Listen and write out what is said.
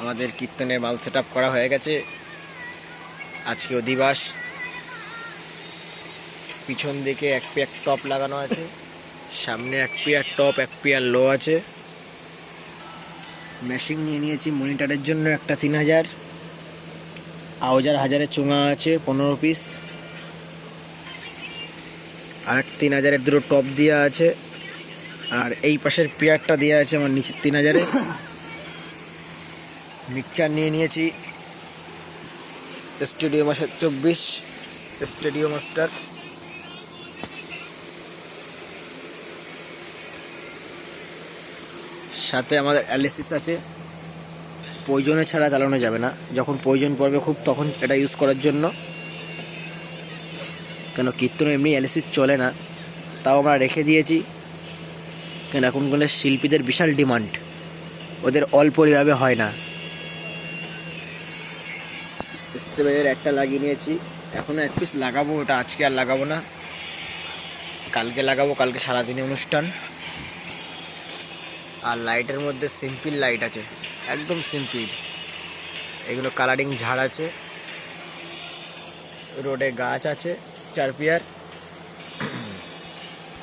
আমাদের কীর্তনের মাল সেট করা হয়ে গেছে। আজকে অধিবাস। পিছন দিকে এক পেয়ার টপ লাগানো আছে। সামনে এক পেয়ার টপ এক পেয়ার লো আছে। মেশিন নিয়ে নিয়েছি মনিটরের জন্য একটা তিন হাজার। আউজার হাজারের চোঙা আছে, পনেরো পিস আর এক তিন হাজারের দুটো টপ দেওয়া আছে। আর এই পাশের পেয়ারটা দেওয়া আছে আমার নিচের তিন হাজারে। মিক্সচার নিয়ে নিয়েছি। স্টুডিও মাসের চব্বিশ, স্টুডিও মাস্টার। সাথে আমাদের অ্যালিসিস আছে। প্রয়োজনে ছাড়া চালানো যাবে না। যখন প্রয়োজন পড়বে খুব তখন এটা ইউজ করার জন্য। কেন কীর্তন এমনি অ্যালিসিস চলে না। তাও আমরা রেখে দিয়েছি। কেন এখনকার শিল্পীদের বিশাল ডিমান্ড ওদের অল্পভাবে হয় না। স্টেবেলের একটা লাগিয়ে নিয়েছি। এখনও এক পিস লাগাবো, ওটা আজকে আর লাগাবো না। কালকে লাগাবো, কালকে সারাদিনে অনুষ্ঠান। আর লাইটের মধ্যে সিম্পল লাইট আছে, একদম সিম্পল এগুলো কালারিং ঝাড় আছে। রোডে গাছ আছে চার পিয়ার